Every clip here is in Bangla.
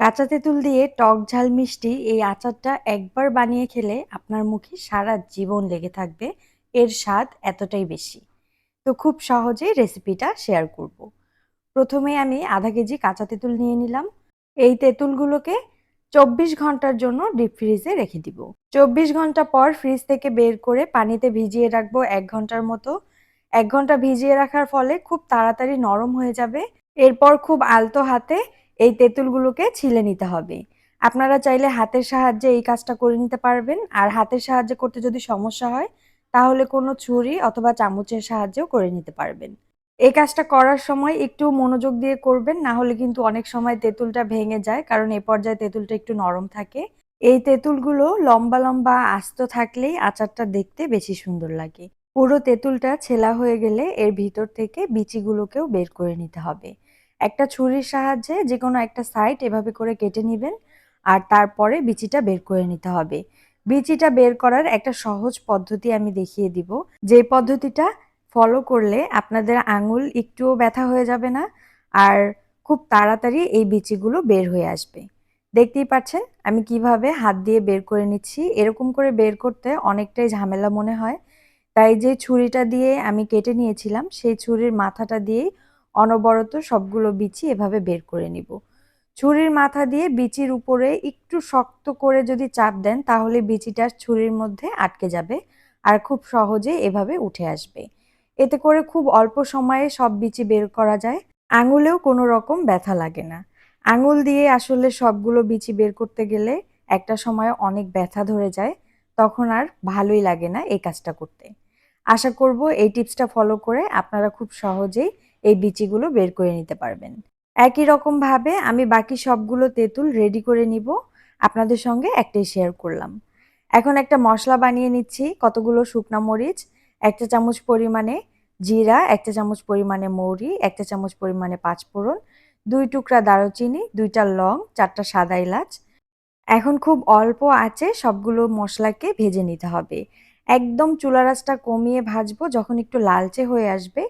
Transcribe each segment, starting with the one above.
কাঁচা তেঁতুল দিয়ে টক ঝাল মিষ্টি এই আচারটা একবার বানিয়ে খেলে আপনার মুখে সারা জীবন লেগে থাকবে। এর স্বাদ এতটাই বেশি। তো খুব সহজেই রেসিপিটা শেয়ার করব। প্রথমে আমি আধা কেজি কাঁচা তেঁতুল নিয়ে নিলাম। এই তেঁতুলগুলোকে চব্বিশ ঘণ্টার জন্য ডিপ ফ্রিজে রেখে দিব। চব্বিশ ঘণ্টা পর ফ্রিজ থেকে বের করে পানিতে ভিজিয়ে রাখব এক ঘণ্টার মতো। এক ঘণ্টা ভিজিয়ে রাখার ফলে খুব তাড়াতাড়ি নরম হয়ে যাবে। এরপর খুব আলতো হাতে এই তেঁতুলগুলোকে ছিলে নিতে হবে। আপনারা চাইলে হাতের সাহায্যে এই কাজটা করে নিতে পারবেন। আর হাতের সাহায্যে করতে যদি সমস্যা হয়, তাহলে কোনো ছুরি অথবা চামচের সাহায্যেও করে নিতে পারবেন। এই কাজটা করার সময় একটু মনোযোগ দিয়ে করবেন, না হলে কিন্তু অনেক সময় তেঁতুলটা ভেঙে যায়, কারণ এ পর্যায়ে তেঁতুলটা একটু নরম থাকে। এই তেঁতুলগুলো লম্বা লম্বা আস্ত থাকলেই আচারটা দেখতে বেশি সুন্দর লাগে। পুরো তেঁতুলটা ছেলা হয়ে গেলে এর ভিতর থেকে বিচিগুলোকেও বের করে নিতে হবে। একটা ছুরির সাহায্যে যে কোনো একটা সাইড এভাবে করে কেটে নেবেন আর তারপরে বিচিটা বের করে নিতে হবে। বিচিটা বের করার একটা সহজ পদ্ধতি আমি দেখিয়ে দিব। যে পদ্ধতিটা ফলো করলে আপনাদের আঙুল একটুও ব্যথা হয়ে যাবে না আর খুব তাড়াতাড়ি এই বিচিগুলো বের হয়ে আসবে। দেখতেই পাচ্ছেন, আমি কীভাবে হাত দিয়ে বের করে নিচ্ছি। এরকম করে বের করতে অনেকটাই ঝামেলা মনে হয়। তাই যে ছুরিটা দিয়ে আমি কেটে নিয়েছিলাম, সেই ছুরির মাথাটা দিয়েই অনবরত সবগুলো বিচি এভাবে বের করে নিব। ছুরির মাথা দিয়ে বিচির উপরে একটু শক্ত করে যদি চাপ দেন, তাহলে বিচিটা ছুরির মধ্যে আটকে যাবে আর খুব সহজে এভাবে উঠে আসবে। এতে করে খুব অল্প সময়ে সব বিচি বের করা যায়। আঙুলেও কোনো রকম ব্যথা লাগে না। আঙুল দিয়ে আসলে সবগুলো বিচি বের করতে গেলে একটা সময় অনেক ব্যথা ধরে যায়, তখন আর ভালোই লাগে না এই কাজটা করতে। আশা করব এই টিপসটা ফলো করে আপনারা খুব সহজেই এই বিচিগুলো বের করে নিতে পারবেন। একই রকমভাবে আমি বাকি সবগুলো তেঁতুল রেডি করে নিব। আপনাদের সঙ্গে একটাই শেয়ার করলাম। এখন একটা মশলা বানিয়ে নিচ্ছি, কতগুলো শুকনা মরিচ, একটা চামচ পরিমাণে জিরা, একটা চামচ পরিমাণে মৌরি, একটা চামচ পরিমাণে পাঁচফোড়ন, দুই টুকরা দারুচিনি, দুইটা লং, চারটা সাদা এলাচ। এখন খুব অল্প আছে সবগুলো মশলাকে ভেজে নিতে হবে। একদম চুলা রাসটা কমিয়ে ভাজবো যখন একটু লালচে হয়ে আসবে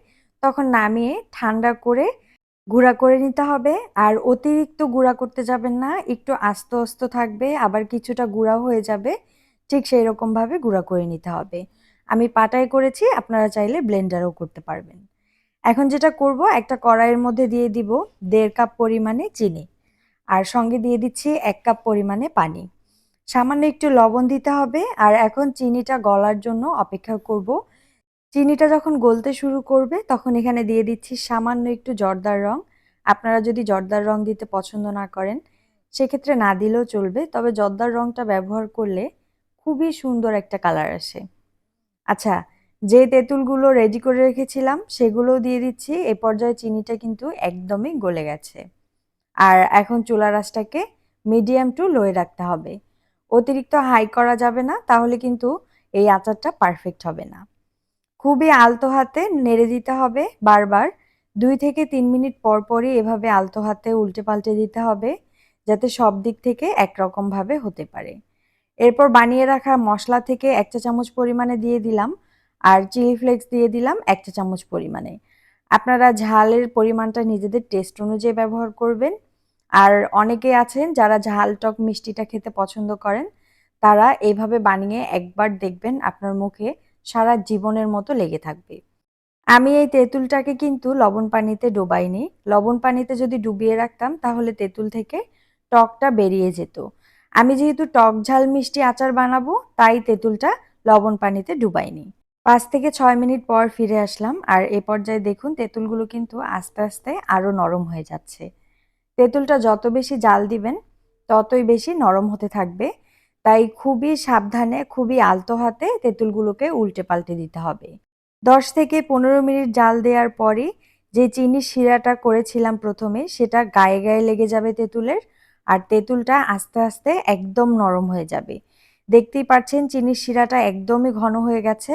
তখন নামিয়ে ঠান্ডা করে গুঁড়া করে নিতে হবে। আর অতিরিক্ত গুঁড়া করতে যাবেন না, একটু আস্ত আস্ত থাকবে, আবার কিছুটা গুঁড়া হয়ে যাবে, ঠিক সেই রকমভাবে গুঁড়া করে নিতে হবে। আমি পাটায় করেছি, আপনারা চাইলে ব্লেন্ডারও করতে পারবেন। এখন যেটা করব, একটা কড়াইয়ের মধ্যে দিয়ে দিব দেড় কাপ পরিমাণে চিনি। আর সঙ্গে দিয়ে দিচ্ছি এক কাপ পরিমাণে পানি। সামান্য একটু লবণ দিতে হবে। আর এখন চিনিটা গলার জন্য অপেক্ষা করব। চিনিটা যখন গলতে শুরু করবে, তখন এখানে দিয়ে দিচ্ছি সামান্য একটু জর্দার রং। আপনারা যদি জর্দার রং দিতে পছন্দ না করেন, সেক্ষেত্রে না দিলেও চলবে, তবে জর্দার রংটা ব্যবহার করলে খুবই সুন্দর একটা কালার আসে। আচ্ছা যে তেঁতুলগুলো রেডি করে রেখেছিলাম, সেগুলোও দিয়ে দিচ্ছি। এ পর্যায়ে চিনিটা কিন্তু একদমই গলে গেছে। আর এখন চুলা রাসটাকে মিডিয়াম টু লোয়ে রাখতে হবে। অতিরিক্ত হাই করা যাবে না, তাহলে কিন্তু এই আচারটা পারফেক্ট হবে না। খুবই আলতো হাতে নেড়ে দিতে হবে বারবার। দুই থেকে তিন মিনিট পর পরই এভাবে আলতো হাতে উল্টে পাল্টে দিতে হবে যাতে সব দিক থেকে একরকমভাবে হতে পারে। এরপর বানিয়ে রাখা মশলা থেকে এক চা চামচ পরিমাণে দিয়ে দিলাম আর চিলি ফ্লেক্স দিয়ে দিলাম এক চা চামচ পরিমাণে। আপনারা ঝালের পরিমাণটা নিজেদের টেস্ট অনুযায়ী ব্যবহার করবেন। আর অনেকে আছেন যারা ঝাল টক মিষ্টিটা খেতে পছন্দ করেন, তারা এইভাবে বানিয়ে একবার দেখবেন আপনার মুখে সারা জীবনের মতো লেগে থাকবে। আমি এই তেঁতুলটাকে কিন্তু লবণ পানিতে ডোবাইনি। লবণ পানিতে যদি ডুবিয়ে রাখতাম, তাহলে তেঁতুল থেকে টকটা বেরিয়ে যেত। আমি যেহেতু টক ঝাল মিষ্টি আচার বানাবো, তাই তেঁতুলটা লবণ পানিতে ডুবাইনি। পাঁচ থেকে ছয় মিনিট পর ফিরে আসলাম, আর এ পর্যায়ে দেখুন তেঁতুলগুলো কিন্তু আস্তে আস্তে আরও নরম হয়ে যাচ্ছে। তেঁতুলটা যত বেশি জাল দিবেন, ততই বেশি নরম হতে থাকবে। তাই খুবই সাবধানে, খুবই আলতো হাতে তেঁতুলগুলোকে উল্টে পাল্টে দিতে হবে। দশ থেকে পনেরো মিনিট জাল দেওয়ার পরে যে চিনির শিরাটা করেছিলাম প্রথমে, সেটা গায়ে গায়ে লেগে যাবে তেঁতুলের আর তেঁতুলটা আস্তে আস্তে একদম নরম হয়ে যাবে। দেখতেই পাচ্ছেন চিনির শিরাটা একদমই ঘন হয়ে গেছে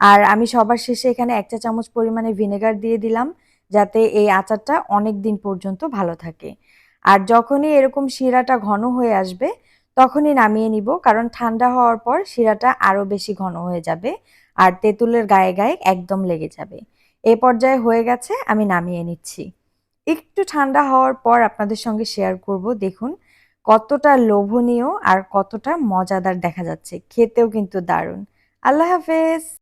আর আমি সবার শেষে এখানে এক চা চামচ পরিমাণে ভিনেগার দিয়ে দিলাম যাতে এই আচারটা অনেক দিন পর্যন্ত ভালো থাকে। আর যখনই এরকম শিরাটা ঘন হয়ে আসবে তখনই নামিয়ে নিব, কারণ ঠান্ডা হওয়ার পর শিরাটা আরও বেশি ঘন হয়ে যাবে আর তেঁতুলের গায়ে গায়ে একদম লেগে যাবে। এ পর্যায়ে হয়ে গেছে, আমি নামিয়ে নিচ্ছি। একটু ঠান্ডা হওয়ার পর আপনাদের সঙ্গে শেয়ার করব, দেখুন কতটা লোভনীয় আর কতটা মজাদার দেখা যাচ্ছে। খেতেও কিন্তু দারুণ। আল্লাহ হাফেজ!